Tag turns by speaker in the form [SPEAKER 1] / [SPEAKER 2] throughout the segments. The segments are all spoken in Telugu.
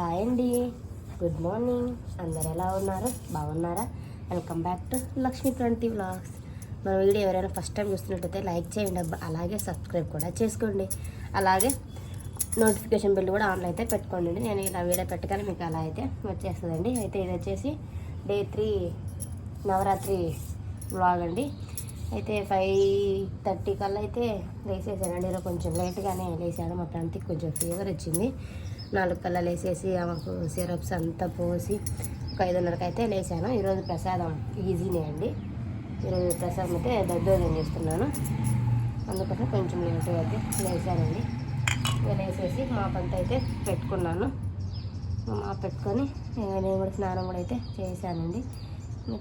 [SPEAKER 1] హాయ్ అండి. గుడ్ మార్నింగ్ అందరు ఎలా ఉన్నారు? బాగున్నారా? Welcome back to Lakshmi twenty vlogs మన వీడియో ఎవరైనా ఫస్ట్ టైం చూస్తున్నట్టయితే లైక్ చేయండి అలాగే సబ్స్క్రైబ్ కూడా చేసుకోండి. అలాగే నోటిఫికేషన్ బిల్ కూడా ఆన్లో అయితే పెట్టుకోండి నేను ఇలా వీడియో పెట్టగానే మీకు అలా అయితే వచ్చేస్తుందండి. అయితే ఇది వచ్చేసి డే త్రీ నవరాత్రి వ్లాగ్ అండి. అయితే ఫైవ్ థర్టీ కల్లా అయితే లేసేసానండి. ఈరోజు కొంచెం లేట్గానే లేసాను మా ప్రాంతికి కొంచెం ఫీవర్ వచ్చింది. నాలుగు కల్లా లేసేసి ఆమెకు సిరప్స్ అంతా పోసి ఒక ఐదున్నరకు అయితే లేసాను ఈరోజు ప్రసాదం ఈజీనే అండి. ఈరోజు ప్రసాదం అయితే దద్దోజం చేస్తున్నాను. అందుకోసం కొంచెం లేట్గా అయితే లేసానండి లేసేసి మా పంట అయితే పెట్టుకున్నాను. మా పెట్టుకొని నేను కూడా స్నానం కూడా అయితే చేశానండి.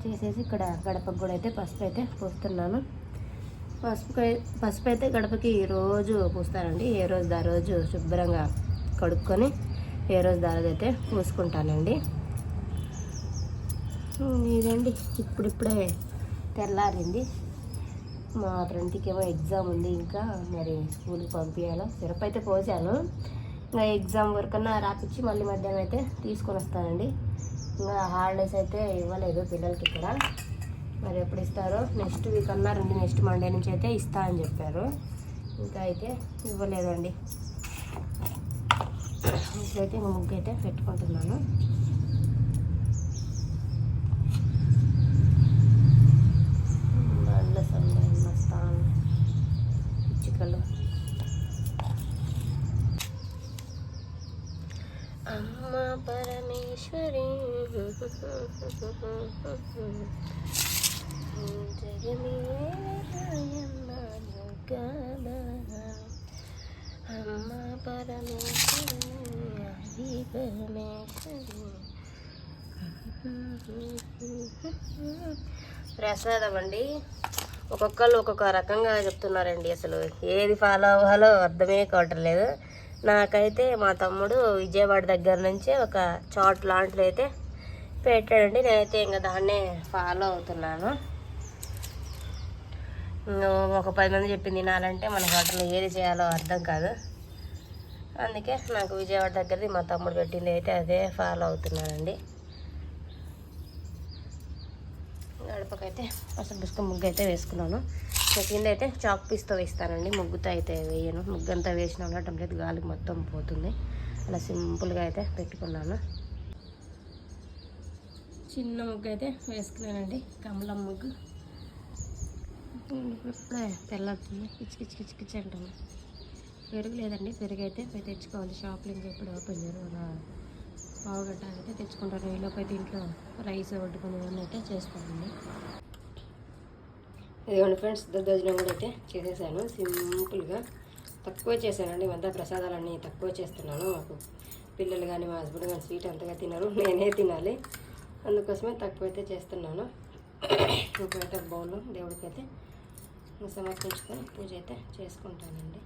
[SPEAKER 1] చేసేసి ఇక్కడ గడపకు కూడా అయితే పసుపు అయితే పూస్తున్నాను. పసుపు పసుపు అయితే గడపకి రోజు పూస్తానండి ఏ రోజు ఆ రోజు శుభ్రంగా కడుక్కొని ఏ రోజు దాని అయితే పూసుకుంటానండి ఇదండి. ఇప్పుడిప్పుడే తెల్లారింది. మా ఫ్రెండ్కి ఏమో ఎగ్జామ్ ఉంది ఇంకా మరి స్కూల్కి పంపించాలో సిరప్ అయితే పోసాను. ఇంకా ఎగ్జామ్ వరకన్నా రాపిచ్చి మళ్ళీ మధ్యాహ్నం అయితే తీసుకొని వస్తానండి. ఇంకా హాలిడేస్ అయితే ఇవ్వలేదు పిల్లలకి ఇక్కడ. మరి ఎప్పుడు ఇస్తారో నెక్స్ట్ వీక్ అన్నారండి నెక్స్ట్ మండే నుంచి అయితే ఇస్తా అని చెప్పారు. ఇంకా అయితే ఇవ్వలేదండి. ఇప్పుడైతే ఇంకా ముగ్గు అయితే పెట్టుకుంటున్నాను. నల్ల సండే మస్తాన్ పిచ్చుకలు. అమ్మ పరమేశ్వరి. అమ్మ పరమేశ్వరి హరి పరమేశ్వరి ప్రసాదం అండి ఒక్కొక్కరు ఒక్కొక్క రకంగా చెప్తున్నారండి అసలు. ఏది ఫాలో అవ్వాలో అర్థమే కావట్లేదు నాకైతే మా తమ్ముడు విజయవాడ దగ్గర నుంచే ఒక చాట్ లాంటిది అయితే పెట్టాడండి. నేనైతే ఇంకా దాన్నే ఫాలో అవుతున్నాను. ఒక పది మంది చెప్పింది తినాలంటే మన హోటల్లో ఏది చేయాలో అర్థం కాదు. అందుకే నాకు విజయవాడ దగ్గరది మా తమ్ముడు పెట్టింది అయితే అదే ఫాలో అవుతున్నానండి గడపకైతే అసలు బిస్క ముగ్గు అయితే వేసుకున్నాను. కింద అయితే చాక్ పీస్తో వేస్తానండి. ముగ్గుతో అయితే వేయను. ముగ్గు అంతా వేసిన ఉండటం లేదు. గాలికి మొత్తం పోతుంది. అలా సింపుల్గా అయితే పెట్టుకున్నాను. చిన్న ముగ్గు అయితే వేసుకున్నానండి. కమలం ముగ్గు. ఇప్పుడే తెల్లవుతుంది కిచ్ కిచ్ కిచ్ కిచ్ అంటాను పెరుగు లేదండి పెరుగు అయితే పోయి తెచ్చుకోవాలి. షాప్లో ఇంకా ఎప్పుడు ఓపెన్ చేయరు అలా పావు గంట అయితే తెచ్చుకుంటాను ఈలోపు అయితే ఇంట్లో రైస్ వండుకొని ఇవన్నీ అయితే చేస్తామండి ఇదిగోండి ఫ్రెండ్స్ దద్దోజనం కూడా అయితే చేసేసాను. సింపుల్గా తక్కువ చేశానండి. ఇవంతా ప్రసాదాలన్నీ తక్కువ చేస్తున్నాను. మాకు పిల్లలు కానీ మా హస్బెండ్ కానీ స్వీట్ అంతగా తినరు. నేనే తినాలి. అందుకోసమే తక్కువ అయితే చేస్తున్నాను. ఇంకైతే బౌల్లో దేవుడికి అయితే సమర్పించుకొని పూజ అయితే చేసుకుంటానండి.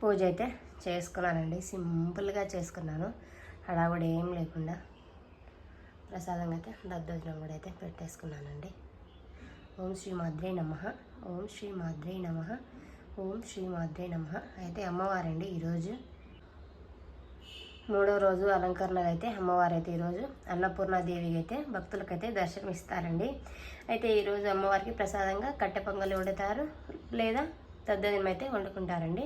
[SPEAKER 1] పూజ అయితే చేసుకున్నానండి. సింపుల్గా చేసుకున్నాను. హడావుడి ఏం లేకుండా ప్రసాదంగా అయితే దద్దోజనం కూడా అయితే పెట్టేసుకున్నానండి. ఓం శ్రీ మాద్రే నమ. ఓం శ్రీ మాద్రే నమ. ఓం శ్రీ మాద్రే నమ. అయితే అమ్మవారండి ఈరోజు మూడో రోజు అలంకరణగా అయితే అమ్మవారు అయితే ఈరోజు అన్నపూర్ణాదేవికి అయితే భక్తులకైతే దర్శనం ఇస్తారండి అయితే ఈరోజు అమ్మవారికి ప్రసాదంగా కట్టె పొంగలి వండుతారు లేదా దద్దోజనం అయితే వండుకుంటారండి.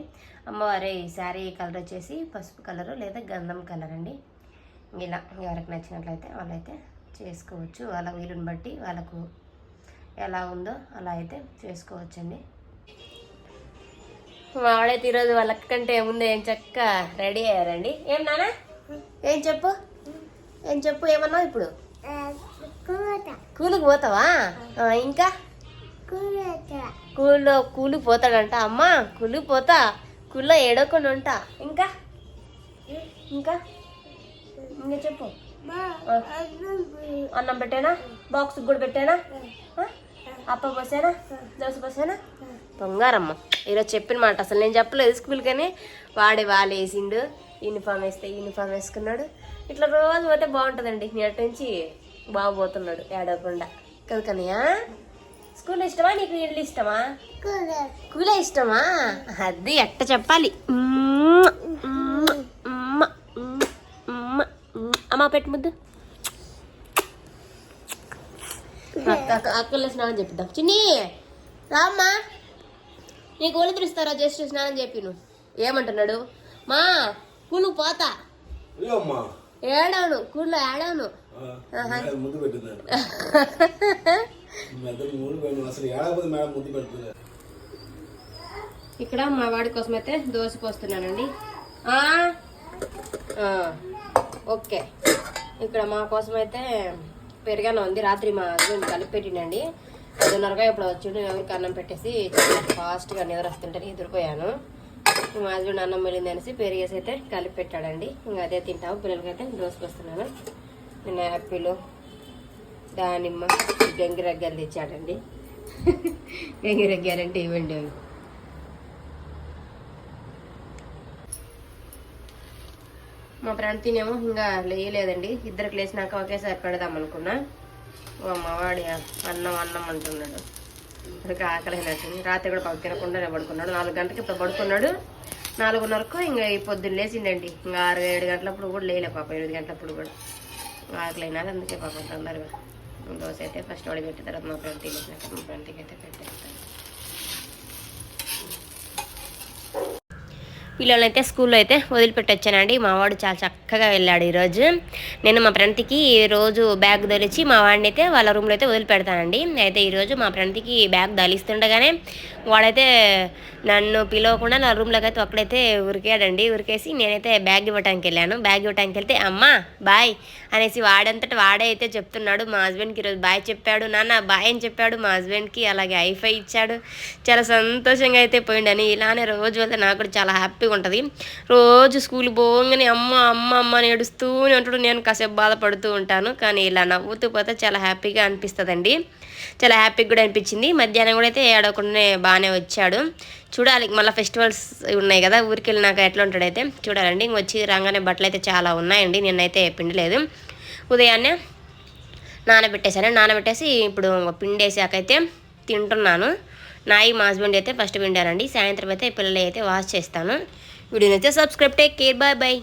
[SPEAKER 1] అమ్మవారి శారీ కలర్ వచ్చేసి పసుపు కలరు లేదా గంధం కలర్ అండి. ఇలా ఎవరికి నచ్చినట్లయితే వాళ్ళైతే చేసుకోవచ్చు. వాళ్ళ వీలుని బట్టి వాళ్ళకు ఎలా ఉందో అలా అయితే చేసుకోవచ్చండి. వాడైతే ఈరోజు వాళ్ళకంటే ముందు ఏం చక్క రెడీ అయ్యారండి? ఏం నానా ఏం చెప్పు? ఏం చెప్పు? ఏమన్నావు ఇప్పుడు? కూలికి పోతావా? ఇంకా? కూల్లో కూలికి పోతాడంట. అమ్మా కూలికి పోతా. కూల్లో ఏడవకుండా ఉంటా. ఇంకా? ఇంకా? ఇంకా చెప్పు. అన్నం పెట్టానా? బాక్స్ కూడా పెట్టానా? అప్ప పోసానా? దోశ పోసానా? బంగారమ్మ. ఈరోజు చెప్పిన మాట. అసలు నేను చెప్పలేదు స్కూల్ కానీ. వాడే వాళ్ళు వేసిండు. యూనిఫామ్ వేస్తే యూనిఫామ్ వేసుకున్నాడు. ఇట్లా రోజు పోతే బాగుంటుందండి. నేటి నుంచి బాగుపోతున్నాడు ఏడవకుండా. కదా స్కూల్ ఇష్టమా? నీకు ఇల్లు ఇష్టమా? కూలే ఇష్టమా? అది ఎట్ట చెప్పాలి. అమ్మ మ్మ్, అమ్మా పెట్టు ముద్దు. అక్క అక్క- స్నానం చెప్పిద్దాం. చిన్ని రామ్మా. నీకు ఒళ్ళు పిలుస్తారా జస్ట్ స్నానం చెప్పి నువ్వు ఏమంటున్నాడు? మా కూలు పోతా. ఏడవను ఏడవను.
[SPEAKER 2] మేడం ముందు పెడుతుంది
[SPEAKER 1] ఇక్కడ మా వాడి కోసం అయితే దోశ పోస్తున్నానండి. ఓకే. ఇక్కడ మా కోసం అయితే పెరిగాను ఉంది. రాత్రి మా హస్బెండ్ కలిపి పెట్టినండి పదిన్నరగా ఇప్పుడు వచ్చి ఎవరికి అన్నం పెట్టేసి ఫాస్ట్గా నిద్ర వస్తుంటే ఎదురుపోయాను మా హస్బెండ్ అన్నం వెళ్ళింది అనేసి పెరిగేసి అయితే కలిపి పెట్టాడండి. ఇంకా అదే తింటాము పిల్లలకైతే దోశకు వస్తున్నాను నేను యాపిల్ దానిమ్మ గంగిరగ్గాలు తెచ్చాడండి. గంగిరగ్గాలంటే ఇవ్వండి అవి? మా తినేమో ఇంకా లేయలేదండి. ఇద్దరికి లేచినాక ఒకేసారి పెడదాం అనుకున్నా. ఓ అన్నం అన్నం అంటున్నాడు. అందుకే ఆకలి అయినట్టుంది రాత్రి కూడా పక్క తినకుండా పడుకున్నాడు. నాలుగు గంటలకి ఇప్పుడు పడుకున్నాడు. నాలుగున్నరకు ఇంకా ఈ పొద్దున్న లేచిండండి. ఇంకా ఆరు ఏడు గంటలప్పుడు కూడా లేలే పాప. ఎనిమిది గంటలప్పుడు కూడా. ఆకలి అయినా అందుకే పాపం తొందరగా. దోశ అయితే ఫస్ట్ వాడి పెట్టిన తర్వాత మా ఫ్రెండ్కి తినేసినాక మా ఫ్రెండ్కి అయితే పెట్టేస్తాను. పిల్లలైతే స్కూల్లో అయితే వదిలిపెట్టొచ్చానండి. మావాడు మా వాడు చాలా చక్కగా వెళ్ళాడు ఈరోజు. నేను మా ఫ్రెండ్కి రోజు బ్యాగ్ తొలిచి మా వాడిని అయితే వాళ్ళ రూమ్లో అయితే వదిలిపెడతానండి. అయితే ఈరోజు మా ఫ్రెండ్కి బ్యాగ్ దలిస్తుండగానే వాడైతే నన్ను పిలవకుండా నా రూమ్లోకి అయితే ఒక్కడైతే ఉరికాడండి. ఉరికేసి నేనైతే బ్యాగ్ ఇవ్వటానికి వెళ్ళాను. బ్యాగ్ ఇవ్వటానికి వెళ్తే అమ్మా బాయ్ అనేసి వాడంతట వాడే అయితే చెప్తున్నాడు మా హస్బెండ్కి ఈరోజు బాయ్ చెప్పాడు. నాన్న బాయ్ అని చెప్పాడు మా హస్బెండ్కి. అలాగే ఐఫై ఇచ్చాడు. చాలా సంతోషంగా అయితే పోయిండని. ఇలానే రోజు వెళ్తే నాకు కూడా చాలా హ్యాపీగా ఉంటుంది. రోజు స్కూల్ పోగానే అమ్మ అమ్మ అమ్మ అని ఏడుస్తూనే ఉంటాడు. నేను కాసేపు బాధపడుతూ ఉంటాను. కానీ ఇలా నవ్వుతూ పోతే చాలా హ్యాపీగా అనిపిస్తుందండి. చాలా హ్యాపీగా కూడా అనిపించింది. మధ్యాహ్నం కూడా అయితే ఏడవకుండానే బాగానే వచ్చాడు. చూడాలి. మళ్ళీ ఫెస్టివల్స్ ఉన్నాయి కదా ఊరికి వెళ్ళినాక ఎట్లా ఉంటాడైతే చూడాలండి. ఇంక వచ్చి రాగానే బట్టలు అయితే చాలా ఉన్నాయండి. నిన్నైతే పిండలేదు ఉదయాన్నే నానబెట్టేశాను. నానబెట్టేసి ఇప్పుడు పిండేసాకైతే తింటున్నాను. నాయి మా హస్బెండ్ అయితే ఫస్ట్ పిండారండి. సాయంత్రం అయితే పిల్లలు అయితే వాష్ చేస్తాను. వీడియోని అయితే subscribe take care bye bye.